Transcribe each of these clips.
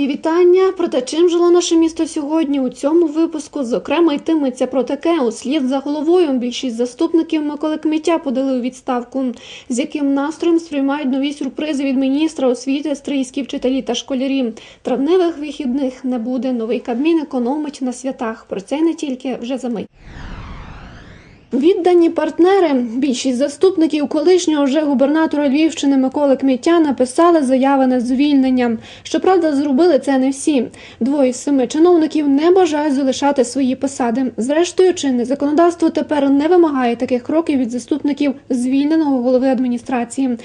Мої вітання. Про те, чим жило наше місто сьогодні у цьому випуску. Зокрема, йтиметься про таке. Услід за головою більшість заступників Миколи Кміття подали у відставку. З яким настроєм сприймають нові сюрпризи від міністра освіти, стрийські вчителі та школярі. Травневих вихідних не буде. Новий кабмін економить на святах. Про це не тільки вже за мить. Віддані партнери, більшість заступників колишнього вже губернатора Львівщини Миколи Кміття написали заяви на звільнення. Щоправда, зробили це не всі. Двоє з семи чиновників не бажають залишати свої посади. Зрештою, чинне законодавство тепер не вимагає таких кроків від заступників звільненого голови адміністрації.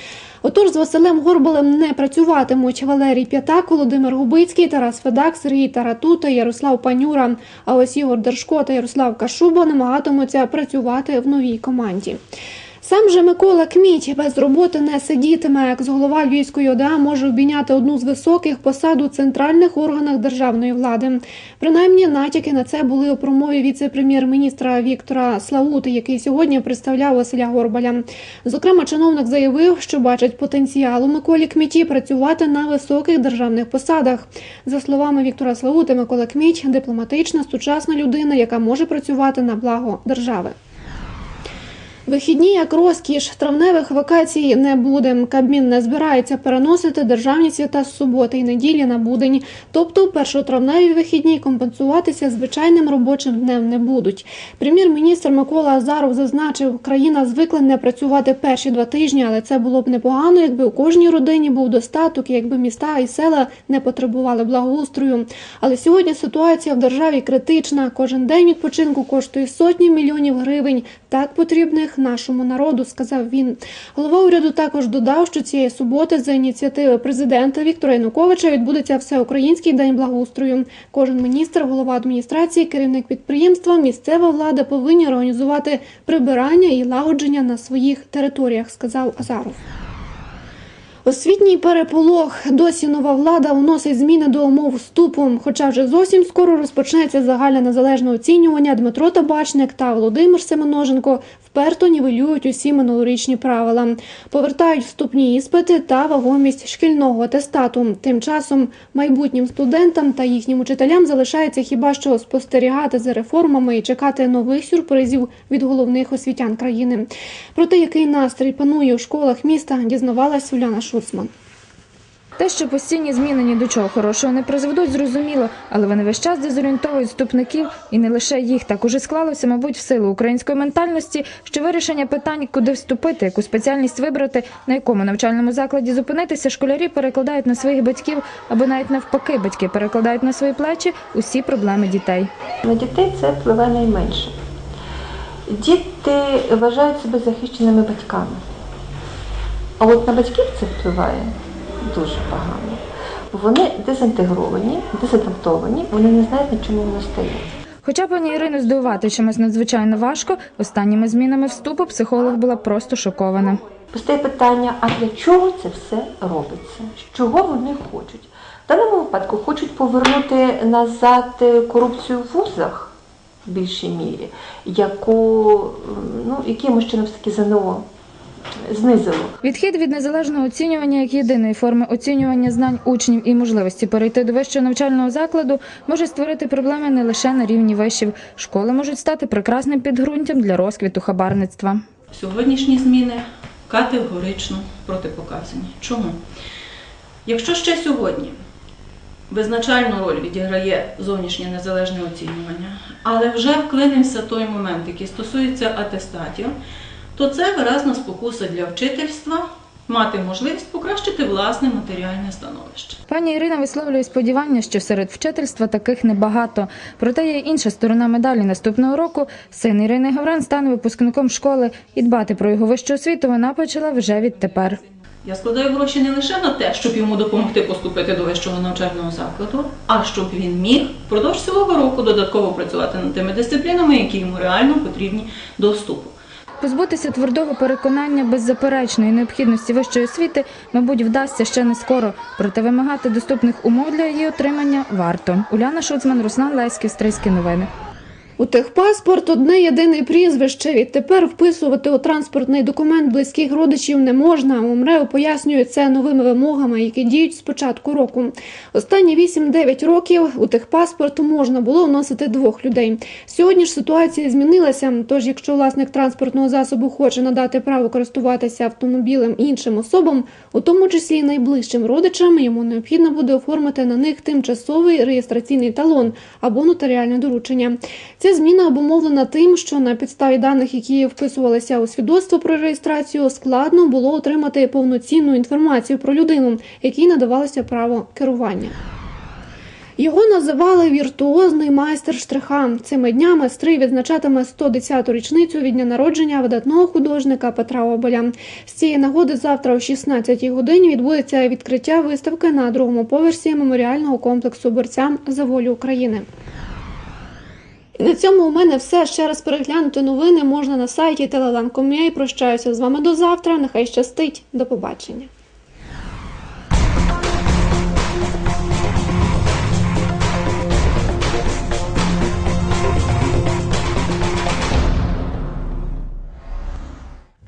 Отож, з Василем Горбалем не працюватимуть Валерій П'ятак, Володимир Губицький, Тарас Федак, Сергій Таратута, Ярослав Панюра. А ось Ігор Держко та Ярослав Кашуба намагатимуться працювати в новій команді. Сам же Микола Кміть без роботи не сидітиме. Як з голова Львівської ОДА може обійняти одну з високих посад у центральних органах державної влади. Принаймні, натяки на це були у промові віце-прем'єр-міністра Віктора Славути, який сьогодні представляв Василя Горбаля. Зокрема, чиновник заявив, що бачить потенціал у Миколі Кміті працювати на високих державних посадах. За словами Віктора Славути, Микола Кміть дипломатична, сучасна людина, яка може працювати на благо держави. Вихідні як розкіш травневих вакацій не буде. Кабмін не збирається переносити державні свята з суботи і неділі на будень. Тобто, першотравневі вихідні компенсуватися звичайним робочим днем не будуть. Прем'єр-міністр Микола Азаров зазначив, країна звикла не працювати перші два тижні, але це було б непогано, якби у кожній родині був достаток, якби міста і села не потребували благоустрою. Але сьогодні ситуація в державі критична. Кожен день відпочинку коштує сотні мільйонів гривень. Так потрібних нашому народу, сказав він. Голова уряду також додав, що цієї суботи за ініціативи президента Віктора Януковича відбудеться всеукраїнський день благоустрою. Кожен міністр, голова адміністрації, керівник підприємства, місцева влада повинні організувати прибирання і лагодження на своїх територіях, сказав Азаров. Освітній переполох. Досі нова влада вносить зміни до умов вступу. Хоча вже зовсім скоро розпочнеться загальне незалежне оцінювання. Дмитро Табачник та Володимир Семеноженко вперто нівелюють усі минулорічні правила, повертають вступні іспити та вагомість шкільного атестату. Тим часом майбутнім студентам та їхнім учителям залишається хіба що спостерігати за реформами і чекати нових сюрпризів від головних освітян країни. Про те, який настрій панує у школах міста, дізнавалась Уляна Шуцман. Те, що постійні зміни ні до чого хорошого не призведуть, зрозуміло, але вони весь час дезорієнтовують вступників, і не лише їх. Так уже склалося, мабуть, в силу української ментальності, що вирішення питань, куди вступити, яку спеціальність вибрати, на якому навчальному закладі зупинитися, школярі перекладають на своїх батьків або навіть навпаки, батьки перекладають на свої плечі усі проблеми дітей. На дітей це впливає найменше. Діти вважають себе захищеними батьками. А от на батьків це впливає дуже погано. Вони дезінтегровані, дезадаптовані, вони не знають, на чому воно стоїть. Хоча пані Ірину здивувати чимось надзвичайно важко, останніми змінами вступу психолог була просто шокована. Постає питання, а для чого це все робиться? Чого вони хочуть? В даному випадку хочуть повернути назад корупцію в вузах в більшій мірі, яку ну, якимось чином все-таки ЗНО знизило. Відхід від незалежного оцінювання як єдиної форми оцінювання знань учнів і можливості перейти до вищого навчального закладу може створити проблеми не лише на рівні вишів. Школи можуть стати прекрасним підґрунтям для розквіту хабарництва. Сьогоднішні зміни категорично протипоказані. Чому? Якщо ще сьогодні визначальну роль відіграє зовнішнє незалежне оцінювання, але вже вклинився той момент, який стосується атестатів, то це виразна спокуса для вчительства мати можливість покращити власне матеріальне становище. Пані Ірина висловлює сподівання, що серед вчительства таких небагато. Проте є інша сторона медалі наступного року. Син Ірини Гавран стане випускником школи і дбати про його вищу освіту вона почала вже відтепер. Я складаю гроші не лише на те, щоб йому допомогти поступити до вищого навчального закладу, а щоб він міг впродовж цілого року додатково працювати над тими дисциплінами, які йому реально потрібні до вступу. Позбутися твердого переконання беззаперечної необхідності вищої освіти, мабуть, вдасться ще не скоро. Проте вимагати доступних умов для її отримання варто. Уляна Шуцман, Руслан Леськів, Стрийські новини. У техпаспорт одне єдине прізвище. Відтепер вписувати у транспортний документ близьких родичів не можна. УМРЕО пояснює це новими вимогами, які діють з початку року. Останні 8-9 років у техпаспорт можна було вносити двох людей. Сьогодні ж ситуація змінилася. Тож, якщо власник транспортного засобу хоче надати право користуватися автомобілем іншим особам, у тому числі найближчим родичам, йому необхідно буде оформити на них тимчасовий реєстраційний талон або нотаріальне доручення. Ця зміна обумовлена тим, що на підставі даних, які вписувалися у свідоцтво про реєстрацію, складно було отримати повноцінну інформацію про людину, якій надавалося право керування. Його називали віртуозний майстер штриха. Цими днями стрий відзначатиме 110-ту річницю від дня народження видатного художника Петра Оболя. З цієї нагоди завтра о 16-й годині відбудеться відкриття виставки на другому поверсі меморіального комплексу борцям за волю України. І на цьому у мене все. Ще раз переглянути новини можна на сайті telelan.com. Я і прощаюся з вами до завтра. Нехай щастить. До побачення.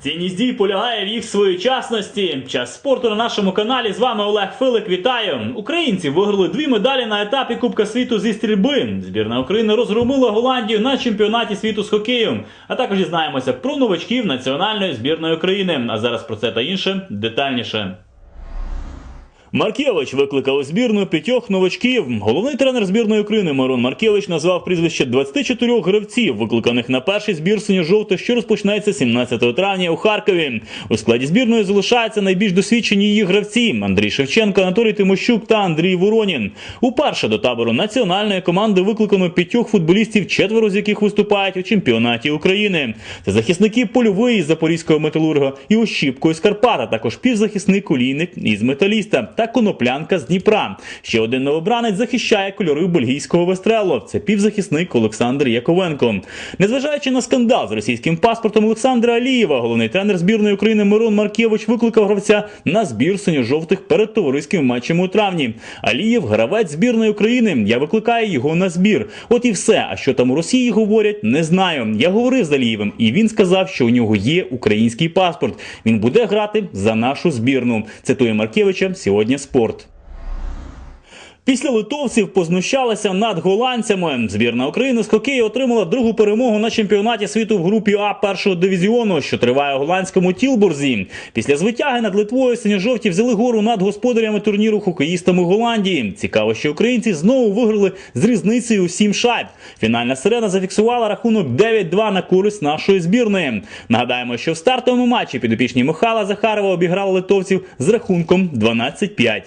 Цінність дій полягає в їх своєчасності. Час спорту на нашому каналі. З вами Олег Филик. Вітаю! Українці виграли дві медалі на етапі Кубка світу зі стрільби. Збірна України розгромила Голландію на чемпіонаті світу з хокею. А також дізнаємося про новачків національної збірної України. А зараз про це та інше детальніше. Маркевич викликав у збірну п'ятьох новачків. Головний тренер збірної України Мирон Маркевич назвав прізвище 24 гравців, викликаних на перший збір синьо-жовтих, що розпочнеться 17 травня у Харкові. У складі збірної залишаються найбільш досвідчені її гравці: Андрій Шевченко, Анатолій Тимощук та Андрій Воронін. Уперше до табору національної команди викликано п'ятьох футболістів, четверо з яких виступають у чемпіонаті України. Це захисники польової із запорізького металурга і Ощіпко із Карпата, також півзахисник олійник із металіста коноплянка з Дніпра. Ще один новобранець захищає кольори бельгійського вестрелу. Це півзахисник Олександр Яковенко. Незважаючи на скандал з російським паспортом Олександра Алієва, головний тренер збірної України Мирон Маркевич викликав гравця на збір синьо-жовтих перед товариським матчем у травні. Алієв гравець збірної України. Я викликаю його на збір. От і все. А що там у Росії говорять, не знаю. Я говорив з Алієвим, і він сказав, що у нього є український паспорт. Він буде грати за нашу збірну. Цитує Маркевича сьогодні спорт. Після литовців познущалися над голландцями. Збірна України з хокею отримала другу перемогу на чемпіонаті світу в групі А першого дивізіону, що триває у голландському Тілбурзі. Після звитяги над Литвою синьо-жовті взяли гору над господарями турніру хокеїстами Голландії. Цікаво, що українці знову виграли з різницею у 7 шайб. Фінальна сирена зафіксувала рахунок 9-2 на користь нашої збірної. Нагадаємо, що в стартовому матчі підопічні Михайла Захарова обіграли литовців з рахунком 12-5.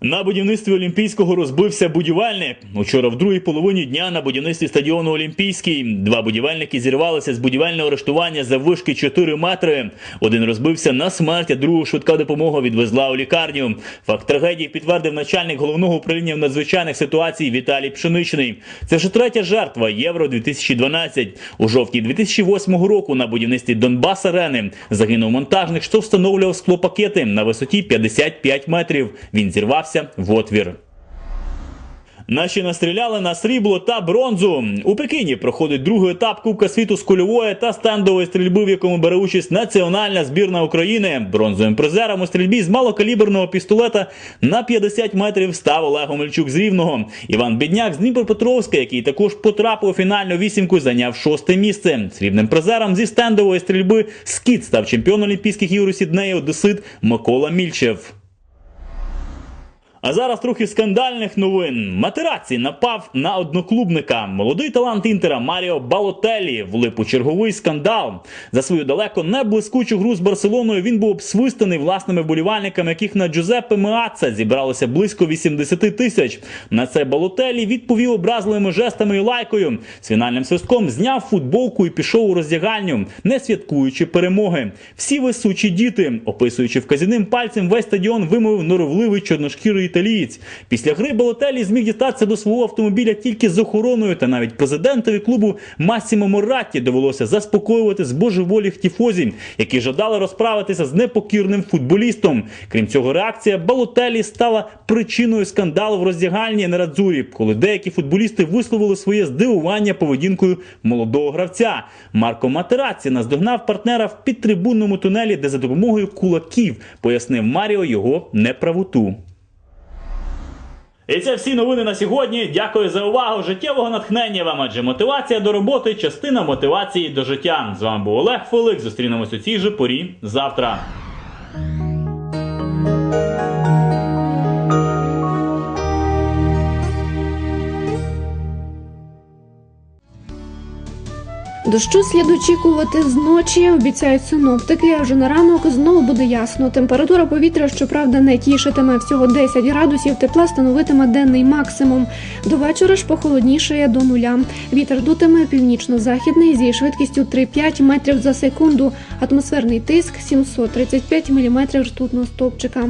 На будівництві Олімпійського розбився будівельник. Учора в другій половині дня на будівництві стадіону Олімпійський два будівельники зірвалися з будівельного арештування за вишки 4 метри. Один розбився на смерть, а другу швидка допомога відвезла у лікарню. Факт трагедії підтвердив начальник головного управління в надзвичайних ситуацій Віталій Пшеничний. Це вже третя жертва Євро 2012. У жовтні 2008 року на будівництві Донбас Арени загинув монтажник, що встановлював склопакети на висоті 55 метрів. Він зірвався в отвір. Наші настріляли на срібло та бронзу. У Пекіні проходить другий етап Кубка світу з кульової та стендової стрільби, в якому бере участь національна збірна України. Бронзовим призером у стрільбі з малокаліберного пістолета на 50 метрів став Олег Омельчук з Рівного. Іван Бідняк з Дніпропетровська, який також потрапив у фінальну вісімку, зайняв шосте місце. Срібним призером зі стендової стрільби скіт став чемпіон Олімпійських ігор у Сіднеї Одесит Микола Мільчев. А зараз трохи скандальних новин. Матерацці напав на одноклубника. Молодий талант інтера Маріо Балотелі влип у черговий скандал. За свою далеко не блискучу гру з Барселоною він був обсвистаний власними болівальниками, яких на Джузеппе Меаца зібралося близько 80 тисяч. На це Балотелі відповів образливими жестами і лайкою. З фінальним свистком зняв футболку і пішов у роздягальню, не святкуючи перемоги. Всі ви сучі діти, описуючи вказівним пальцем весь стадіон, вимовив норовливий чорношкірий італієць. Після гри Балотелі зміг дістатися до свого автомобіля тільки з охороною, та навіть президентові клубу Масімо Моратті довелося заспокоювати з божеволіх тіфозі, які жадали розправитися з непокірним футболістом. Крім цього, реакція Балотелі стала причиною скандалу в роздягальні Нерадзурі, коли деякі футболісти висловили своє здивування поведінкою молодого гравця. Марко Матераці наздогнав партнера в підтрибунному тунелі, де за допомогою кулаків пояснив Маріо його неправоту. І це всі новини на сьогодні. Дякую за увагу. Життєвого натхнення вам, адже мотивація до роботи частина мотивації до життя. З вами був Олег Фолик. Зустрінемось у цій же порі завтра. Дощу слід очікувати зночі, обіцяють синоптики. А вже на ранок знову буде ясно. Температура повітря, щоправда, не тішитиме. Всього 10 градусів тепла становитиме денний максимум. До вечора ж похолоднішає до нуля. Вітер дутиме північно-західний зі швидкістю 3-5 метрів за секунду. Атмосферний тиск 735 міліметрів ртутного стовпчика.